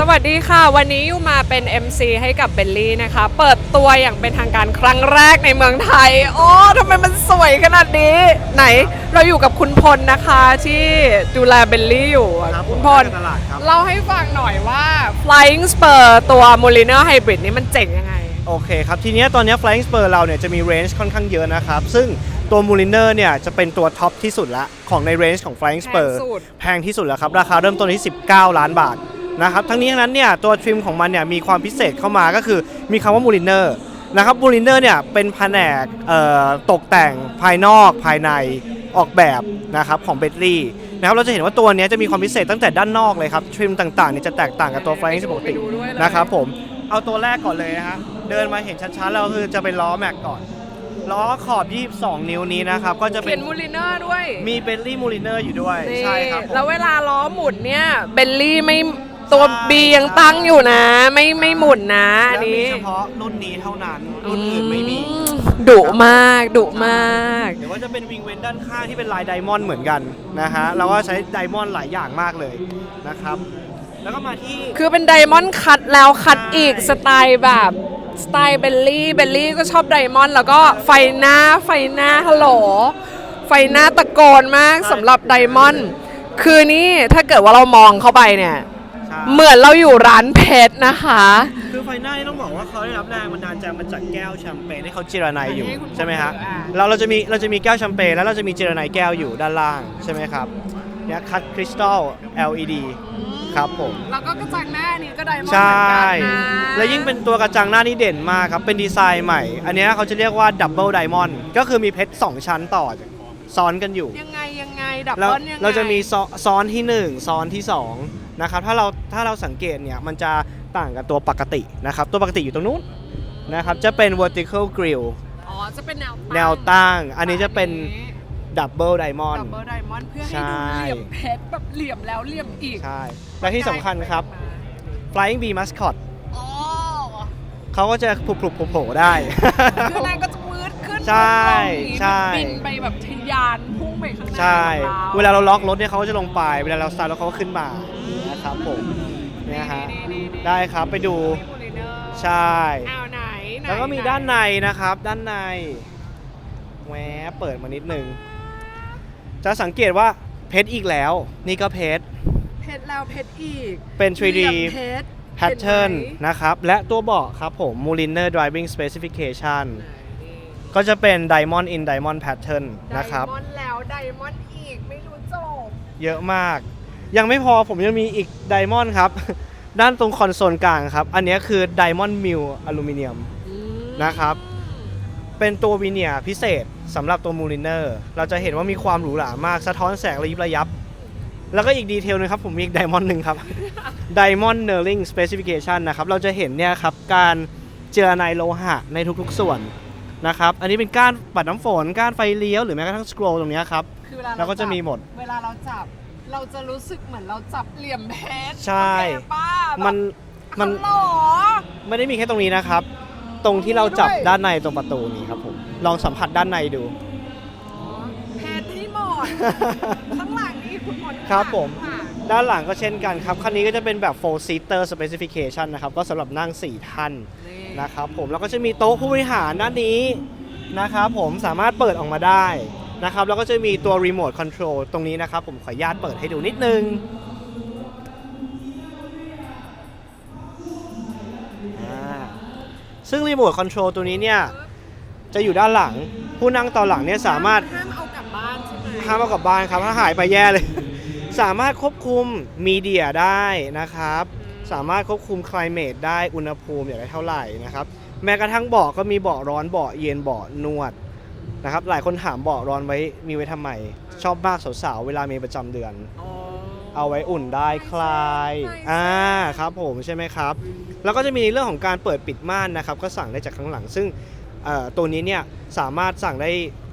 สวัสดีค่ะ วันนี้ยูมาเป็น MC ให้กับเบลลี่นะคะ เปิดตัวอย่างเป็นทางการครั้งแรกในเมืองไทย โอ้ทำไมมันสวยขนาดนี้ ไหนเราอยู่กับคุณพลนะคะที่ดูแลเบลลี่อยู่อะครับคุณพลผมในตลาดครับ เล่าให้ฟังหน่อยว่า Flying Spur ตัว m o l i n e r Hybrid นี้มันเจ๋งยังไง โอเคครับ ทีเนี้ยตอนเนี้ย Flying Spur เราเนี่ยจะมี range ค่อนข้างเยอะนะครับ ซึ่งตัว m o l i n e r เนี่ยจะเป็นตัวท็อปที่สุดละ ของใน range ของ Flying Spur แพงสุด แพงที่สุดแล้วครับ ราคาเริ่มต้นที่ 19 ล้านบาท นะครับทั้งนี้ทั้งนั้นเนี่ยตัวทริมของมันเนี่ยมีความพิเศษเข้ามาก็คือมีคำว่า m o l i n e r นะครับ m o l i n e r เนี่ยเป็นแผนกเอ่อตกแต่งภายนอกภายในออกแบบนะครับของเบตลี่นะครับเราจะเห็นว่าตัวเนี้ยจะมีความพิเศษตั้งแต่ด้านนอกเลยครับทริมต่างๆเนี่ยจะแตกต่างกับตัว Flying ปกติไปดูด้วยเลยนะครับผมเอาตัวแรกก่อนเลยนะฮะเดินมาเห็นชัดๆแล้วคือจะเป็นล้อแม็กก่อนล้อขอบ 22 นิ้วนี้นะครับ ก็จะเป็เขียนน m o l i n e r ด้วย มีเบลลี่มูลิเนอร์อยู่ด้วยนี่ใช่ครับผมแล้วเวลาล้อหมุนเนี่ย เบลลี่ไม่ ตัวใช่ B ยังตั้งอยู่นะ ไม่ไม่หมุนนะอันและมีนี้เฉพาะรุ่นนี้เท่านั้นรุ่นอื่นไม่มีอืมดุมากดุมาก หรือว่าจะเป็นวิงเว้นด้านข้างที่เป็นลายไดมอนด์เหมือนกันนะฮะเราก็ใช้ไดมอนด์หลายอย่างมากเลยนะครับ แล้วก็มาที่คือเป็นไดมอนด์คัดแล้วคัดใช่อีกสไตล์แบบสไตล์เบลลี่เบลลี่ก็ชอบไดมอนด์แล้วก็ไฟหน้าไฟหน้าฮัลโหลไฟหน้าตะโกนมากสำหรับไดมอนด์คือนี่ถ้าเกิดว่าเรามองเข้าไปเนี่ย ใช่เหมือนเราอยู่ร้านเพชรนะคะ คือไฟหน้านี่ต้องบอกว่าเขาได้รับแรงบันดาลใจมาจากแก้วแชมเปญที่เขาเจรไนอยู่อันนี้คุณใช่ไหมฮะอ่าเราเราจะมีเราจะมีแก้วแชมเปญแล้วเราจะมีเจรไนแก้วอยู่ด้านล่างใช่ไหมครับเนี่ยคัดคริสตัล LED ครับผม แล้วก็กระจังหน้านี้ก็ไดมอนด์ใชเหมือน่กันนะและยิ่งเป็นตัวกระจังหน้านี่เด่นมากครับ เป็นดีไซน์ใหม่ อันเนี้ยเขาจะเรียกว่าดับเบิลไดมอนด์ก็คือมีเพชร 2 ชั้นต่อซ้อนกันอยู่ ยังไงยังไงดับแล้วเบิลยังไงเราจะมีซ้อซ้อนที่ 1 ซ้อนที่ 2 นะครับถ้าเราถ้าเราสังเกตเนี่ยมันจะต่างกับตัวปกตินะครับ ตัวปกติอยู่ตรงนู้นนะครับจะเป็น vertical grill อ๋อ จะเป็นแนวแนวตั้ง อันนี้จะเป็นดับเบิลไดมอนดับด์เบิลไดมอนด์เพื่อให้ใช่ดูเหลี่ยมเพชรแบบเหลี่ยมแล้วเหลี่ยมอีกใช่ และที่สำคัญครับ flying bee mascot อ๋อเขาก็จะผุบๆโผล่ๆได้ คือนางก็จะมืดขึ้นใช่ลงอย่างนี้ใช่ บินไปแบบทะยานพุ่งไปข้างหน้าใช่ ของเวลาเราล็อกรถเนี่ยเขาก็จะลงไป เวลาเราสตาร์ทรถเขาก็ขึ้นมา นะครับผมเนี่ยฮะได้ครับไปดูใช่เอาไหนไหนแล้วก็มีด้านในนะครับ ด้านในแหวะเปิดมานิดนึงจะสังเกตว่าเพชรอีกแล้ว นี่ก็เพชรเพชรแล้วเพชรอีกเป็น 3D เหลี่ยมเพชร pattern เห็นไหม นะครับ และตัวเบาะครับผม m o l i n e r Driving Specification ก็จะเป็น Diamond in Diamond Pattern นะครับ ไดมอนด์แล้วไดมอนด์อีกไม่รู้จบ เยอะมาก ยังไม่พอผมยังมีอีกไดมอนด์ครับ ด้านตรงคอนโซลกลางครับ อันนี้คือ Diamond Mill อลูมิเนียมนะครับ เป็นตัววีเนียร์พิเศษสำหรับตัวมูลิเนอร์ เราจะเห็นว่ามีความหรูหรามาก สะท้อนแสงระยิบระยับ แล้วก็อีกดีเทลหนึงครับ ผมมีอีกไดมอนด์หนึ่งครับ Diamond Knurling Specification นะครับ เราจะเห็นเนี่ยครับการเจรไนโลหะในทุกๆส่วนนะครับ อันนี้เป็นก้านปัดน้ำฝน ก้านไฟเลี้ยว หรือแม้กระทั่งสครอลตรงเนี้ยครับ คือเวลาเราก็จะมีหมด เวลาเราจับ เราจะรู้สึกเหมือนเราจับเหลี่ยมเพชรใช่โอเคป้าแบบมันมันฮัลโหลไม่ได้มีแค่ตรงนี้นะครับ ตรงที่เราจับด้วย ด้านในตรงประตูนี้ครับผมลองสัมผัสด้านในดู เพชรที่หมดข้างหลังนี่คุณหมดครับผม ค่ะด้านหลังก็เช่นกันครับ คันนี้ก็จะเป็นแบบ4 seater specification นะครับ ก็สำหรับนั่ง 4 ท่านนี่นะครับผม แล้วก็จะมีโต๊ะผู้บริหารด้านนี้นะครับผมสามารถเปิดออกมาได้ นะครับแล้วก็จะมีตัว remote control ตรงนี้นะครับ ผมขออนุญาตเปิดให้ดูนิดนึงอ่าซึ่ง remote control ตัวนี้เนี่ย จะอยู่ด้านหลัง ผู้นั่งตอนหลังเนี่ยสามารถห้ามเอากลับบ้านใช่ไหมห้ามเอากลับบ้านครับ ถ้าหายไปแย่เลย สามารถควบคุมมีเดียได้นะครับ สามารถควบคุม climate ได้อุณหภูมิอยากได้เท่าไหร่นะครับ แม้กระทั่งเบาะก็มีเบาะร้อนเบาะเย็นเบาะนวด นะครับหลายคนถามเบาะร้อนไว้มีไว้ทำไม ชอบมากสาวๆเวลามีประจำเดือน อ๋อเอาไว้อุ่นได้คลายใช่ใช่อ่าครับผมใช่ไหมครับ แล้วก็จะมีในเรื่องของการเปิดปิดม่านนะครับ ก็สั่งได้จากข้างหลัง ซึ่งเอ่อตัวนี้เนี่ยสามารถสั่งได้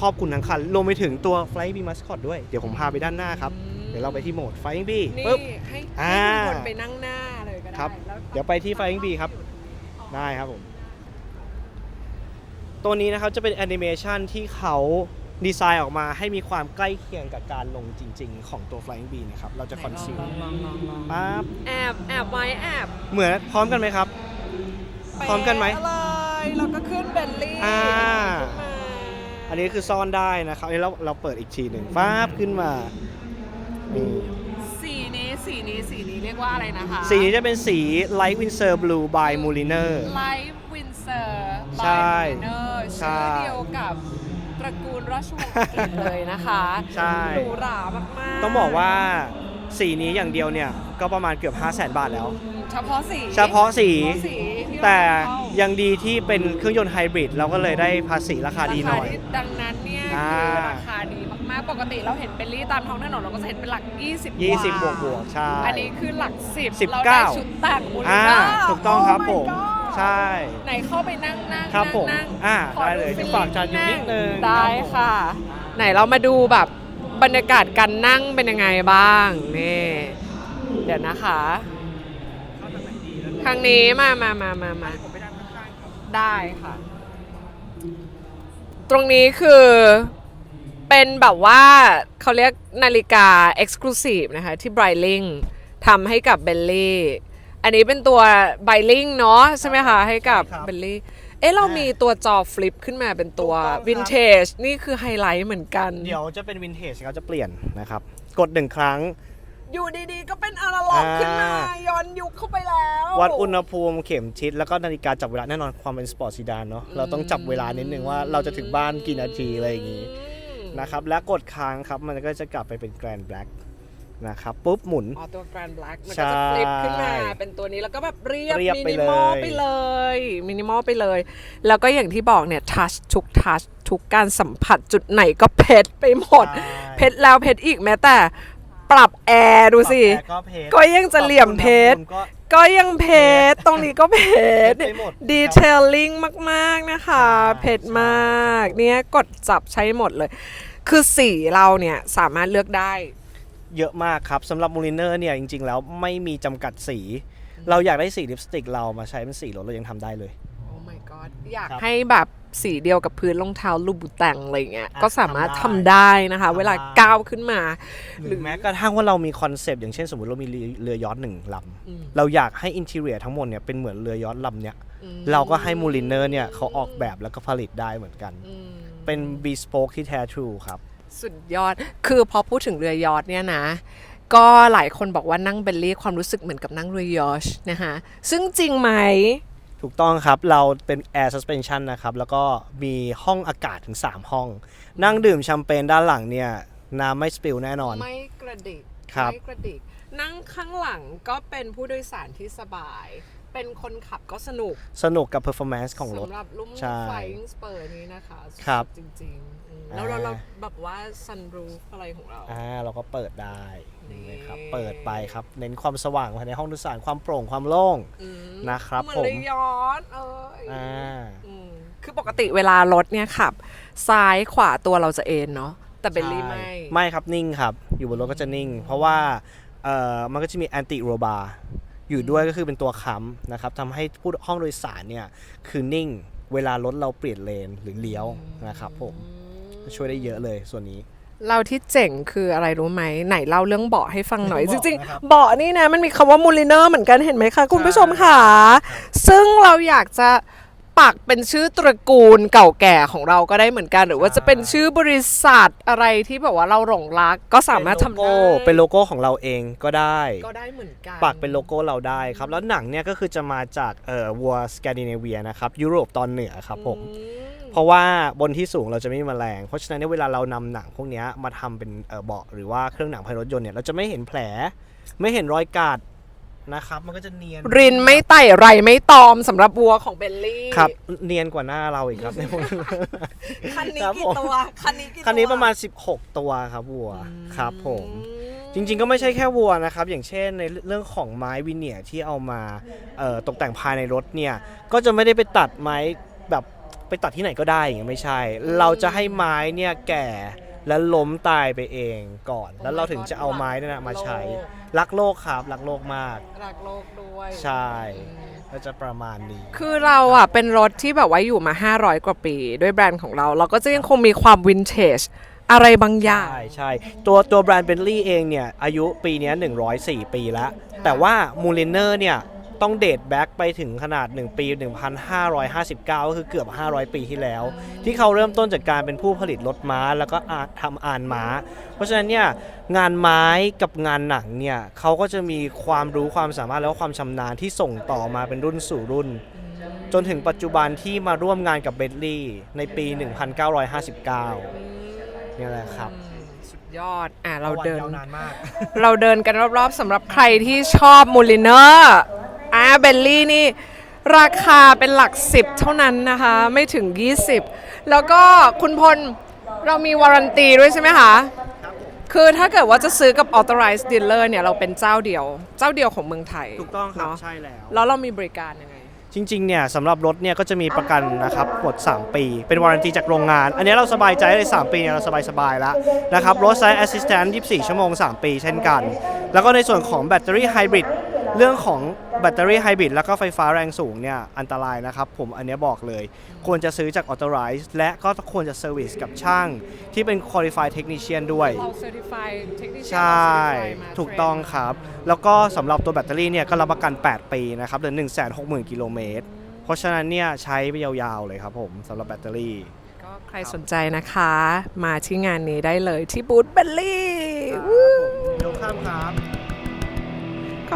ครอบคลุมทั้งคันรวมไปถึงตัว Flying Bee Mascot ด้วย เดี๋ยวผมพาไปด้านหน้าครับ เดี๋ยวเราไปที่โหมด Flying Bee นี่ปึ๊บ ให้อ่าให้คุณคนไปนั่งหน้าเลยก็ได้ครับแล้วเดี๋ยวไปที่ Flying Bee ครับ ได้ครับผม ตัวนี้นะครับจะเป็นแอนิเมชันที่เขาดีไซน์ออกมาให้มีความใกล้เคียงกับการลงจริง ๆ ของตัว Flying Bee นะครับ เราจะคอนซีลปั๊บแอบแอบไว้แอบเหมือนพร้อมกันไหมครับ พร้อมกันไหมเป๊ะเลยแล้วก็ขึ้นเบลลี่อ่าขึ้นมาอันนี้คือซ่อนได้นะครับอันนี้เราเราเปิดอีกทีหนึ่งปั๊บขึ้นมานี่สีนี้สีนี้สีนี้เรียกว่าอะไรนะคะ สีนี้จะเป็นสี Light Windsor Blue by Mulliner ไลฟ์วินเซอร์ ใช่เนอร์ใช่ชื่อเดียวกับตระกูลราชวงศ์อังกฤษเลยนะคะใช่ หรูหรามากๆต้องบอกว่าสีนี้อย่างเดียวเนี่ย ก็ประมาณเกือบ 5 0 0 0 0 0 บาทแล้ว เฉพาะสีเฉพาะสี เฉพาะสีที่เราแต่เข้ายังดีที่เป็นเครื่องยนต์ไฮบริดเราก็เลยได้ภาษีราคาดีหน่อย ราคาที่ดังนั้นเนี่ยอ่า คือราคาดีมากๆ ปกติเราเห็นเบลลี่ตามท้องถนนเราก็จะเห็นเป็นหลัก 20 20 บวกบวกๆใช่ อันนี้คือหลัก 10 19เราได้ชุดแต่งมูลอ่าค่าถูกต้องครับ Oh my ผม God ใช่ ไหนเข้าไปนั่งนั่งครับผมนั่งอ่าขอได้เลยดูจะฝากจานอยู่นิดนึง ได้ครับผมค่ะ ไหนเรามาดูแบบบรรยากาศการนั่งเป็นยังไงบ้างนี่เดี๋ยวนะคะ ทางนี้มามามามามาได้ค่ะ ตรงนี้คือเป็นแบบว่าเขาเรียกนาฬิกา Exclusive นะคะ ที่ b r i l i n g ทำให้กับเบลลี่ อันนี้เป็นตัว b r i l i n g เนาะใช่ไหมคะ ให้กับใช่ครับ เบลลี่ เอ๊ะ เรามีตัวจอฟลิปขึ้นมาเป็นตัวถูกต้องครับวินเทจนี่คือไฮไลท์เหมือนกัน เดี๋ยวจะเป็นวินเทจเขาจะเปลี่ยนนะครับ กดหนึ่งครั้ง อยู่ดีๆ ก็เป็นอนาล็อกอ่า ขึ้นมาย้อนยุคเข้าไปแล้ววัดอุณหภูมิเข็มทิศแล้วก็นาฬิกาจับเวลาแน่นอนความเป็นสปอร์ตซีดานเนาะเราต้องจับเวลานิดนึงว่าเราจะถึงบ้านกี่นาทีอะไรอย่างงี้อืมนะครับและกดค้างครับมันก็จะกลับไปเป็นแกรนด์แบล็ก นะครับปุ๊บหมุน อ๋อตัว Grand Black มันใช่ก็จะฟลิปขึ้นมาเป็นตัวนี้แล้วก็แบบเรียบเรียบมิไปนิเลยมอลไปเลยมินิมอลไปเลย แล้วก็อย่างที่บอกเนี่ยทัชทุกทัชทุกการสัมผัสจุดไหนก็เพชรไปหมดใช่เพชรแล้วเพชรอีกแม้แต่ ปรับแอร์ดูสิ ปรับแอร์ก็เพชรก็ยังจะเหลี่ยมเพชร ปบอุณหภูมิก็ ก็ยังเพชรตรงนี้ก็เพชรเพชรไปหมดดีเทลลิ่งมาก ๆ นะคะ ใช่ เพชรมาก เนี่ยกดจับใช้หมดเลย คือสีเราเนี่ยสามารถเลือกได้ เยอะมากครับสำหรับมูลิเนอร์เนี่ยจริง ๆ แล้วไม่มีจำกัดสี เราอยากได้สีลิปสติก เรามาใช้เป็นสีรถเรายังทำได้เลย โอ้ my god อยากครับให้แบบสีเดียวกับพื้นรองเท้าลูบูแตงอะไรเงี้ย อะก็สามารถทำทำได้ได้นะคะ ทำได้ เวลาก้าวขึ้นมาหรือแม้กระทั่งว่าเรามีคอนเซปต์อย่างเช่นสมมติเรามีเรือยอทหนึ่งลอืมำเราอยากให้อินเทเรียทั้งหมดเนี่ยเป็นเหมือนเรือยอทลำเนี่ยอืมเราก็ให้มูลิเนอร์เนี่ยเขาออกแบบแล้วก็ผลิตได้เหมือนกัน อืมเป็นบีสโปกที่แท้ทรูครับ สุดยอด คือพอพูดถึงเรือยอทเนี่ยนะ ก็หลายคนบอกว่านั่งเบลลี่ความรู้สึกเหมือนกับนั่งเรือยอชนะคะซึ่งจริงไหม ถูกต้องครับ เราเป็น Air Suspension นะครับ แล้วก็มีห้องอากาศถึง 3 ห้อง นั่งดื่มแชมเปญด้านหลังเนี่ย น้ำไม่สปิลแน่นอน ไม่กระดิกครับ ไม่กระดิก นั่งข้างหลังก็เป็นผู้โดยสารที่สบาย เป็นคนขับก็สนุกสนุกกับ performance ของรถ สำหรับลุ่มใช่ไฟสเปอร์นี้นะคะสุดครับจริงๆอืมอ่าแล้วเราเราแบบว่าซันรูฟอะไรของเรา อ่าเราก็เปิดได้นี่นะครับเปิดไปครับ เน้นความสว่างภายในห้องโดยสารความโปร่งความโล่ง อืมนะครับเหมือนผม เลยย้อนเออออ่า อืมคือปกติเวลารถเนี่ยขับ ซ้ายขวาตัวเราจะเอ็นเนาะแต่เบลลี่ไม่ไม่ครับนิ่งครับ อยู่บนรถก็จะนิ่ง เพราะว่าเอ่อมันก็จะมีแอนติโรบา อยู่ด้วยก็คือเป็นตัวค้ำนะครับทำให้ผู้ห้องโดยสารเนี่ยคือนิ่งเวลารถเราเปลี่ยนเลนหรือเลี้ยวนะครับผมช่วยได้เยอะเลยส่วนนี้ เราที่เจ๋งคืออะไรรู้ไหมไหนเล่าเรื่องเบาะให้ฟังหน่อยจเบาะริงนะครับๆเบาะนี่นะมันมีคำว่ามูลิเนอร์เหมือนกันเห็นไหมคะคุณผู้ชมค่ะ ซึ่งเราอยากจะ ปักเป็นชื่อตระกูลเก่าแก่ของเราก็ได้เหมือนกัน หรือว่าจะเป็นชื่อบริษัทอะไรที่แบบว่าเราหลงรักก็สามารถทำเป็นโลได้ โก้เป็นโลโก้ของเราเองก็ได้ ก็ได้เหมือนกันปักเป็นโลโก้เราได้ครับ แล้วหนังเนี่ยก็คือจะมาจากเอ่อวัวสแกนดิเนเวียนะครับยุโรปตอนเหนือครับผม อืม เพราะว่าบนที่สูงเราจะไม่มีแมลง เพราะฉะนั้นเนี่ยเวลาเรานำหนังพวกเนี้ยมาทำเป็นเอ่อเบาะหรือว่าเครื่องหนังภายในรถยนต์เนี่ยเราจะไม่เห็นแผล ไม่เห็นรอยกาด นะครับ มันก็จะเนียนรินไม่ไต่ไรไม่ตอมสำหรับวัวของเบลลี่ครับ เนียนกว่าหน้าเราอีกครับในพวกคันนี้ครับกี่ผม ตัวคันนี้กี่ตัวคันนี้ประมาณ 16 ตัวครับวัวครับ ผมจริงๆก็ไม่ใช่แค่วัวนะครับ อย่างเช่นในเรื่องของไม้วิเนียร์ที่เอามาเอ่อตกแต่งภายในรถเนี่ย ก็จะไม่ได้ไปตัดไม้แบบไปตัดที่ไหนก็ได้อย่างเงี้ยไม่ใช่ เราจะให้ไม้เนี่ยแก่ แล้วล้มตายไปเองก่อน แล้วเราถึงจะเอาไม้นั่นนะมาใช้ รักโลกครับ รักโลกมาก รักโลกด้วยใช่ ก็จะประมาณนี้ คือเราอะเป็นรถที่แบบว่าอยู่มา 500 กว่าปี ด้วยแบรนด์ของเรา เราก็จะยังคงมีความวินเทจอะไรบางอย่าง ใช่ใช่ตัวตัวแบรนด์เบนลี่เองเนี่ย อายุปีเนี้ย104 ปีแล้ว แต่ว่ามูลินเนอร์เนี่ย ต้องเดทแบ็กไปถึงขนาด 1 ปี 1559 ก็คือเกือบ 500 ปีที่แล้ว ที่เขาเริ่มต้นจากการเป็นผู้ผลิตรถม้า แล้วก็อาทำอ่านม้า เพราะฉะนั้นเนี่ยงานไม้กับงานหนังเนี่ยเขาก็จะมีความรู้ความสามารถแล้วก็ความชำนาญที่ส่งต่อมาเป็นรุ่นสู่รุ่น จนถึงปัจจุบันที่มาร่วมงานกับเบนลี่ในปี 1959เนี่ยแหละครับสุดยอด อะ เราเดินยาวนานมากเราเดินกันรอบๆสำหรับใครที่ชอบมูลิเนอร์อ่า เบลลี่นี่ ราคาเป็นหลัก10เท่านั้นนะคะ ไม่ถึง 20 แล้วก็คุณพล เรามีวารันตีด้วยใช่ไหมคะ คือถ้าเกิดว่าจะซื้อกับ authorized dealer เนี่ย เราเป็นเจ้าเดียว เจ้าเดียวของเมืองไทยถูกต้องครับเนาะใช่แล้ว แล้วเรามีบริการยังไง จริงๆ เนี่ยสำหรับรถเนี่ยก็จะมีประกันนะครับหมด 3 ปี เป็นวารันตีจากโรงงาน อันนี้เราสบายใจเลย 3 ปีเนี่ยเราสบายๆแล้วนะครับรถไซส์แอสซิสแตนต์24 ชั่วโมง 3 ปีเช่นกัน แล้วก็ในส่วนของแบตเตอรี่ไฮบริด เรื่องของแบตเตอรี่ไฮบริดแล้วก็ไฟฟ้าแรงสูงเนี่ยอันตรายนะครับผมอันเนี้ยบอกเลย ควรจะซื้อจาก Authorize และก็ควรจะเซอร์วิสกับช่าง ที่เป็น Qualified Technician ด้วย เรา certified technician ใช่ ถูกต้องครับ แล้วก็สำหรับตัวแบตเตอรี่เนี่ยก็รับประกัน 8 ปีนะครับหรือ 160,000 กิโลเมตร เพราะฉะนั้นเนี่ยใช้ไปยาวๆเลยครับผมสำหรับแบตเตอรี่ ก็ใครสนใจนะคะ มาที่งานนี้ได้เลยที่บูธเบลลี่ยกข้ามครับ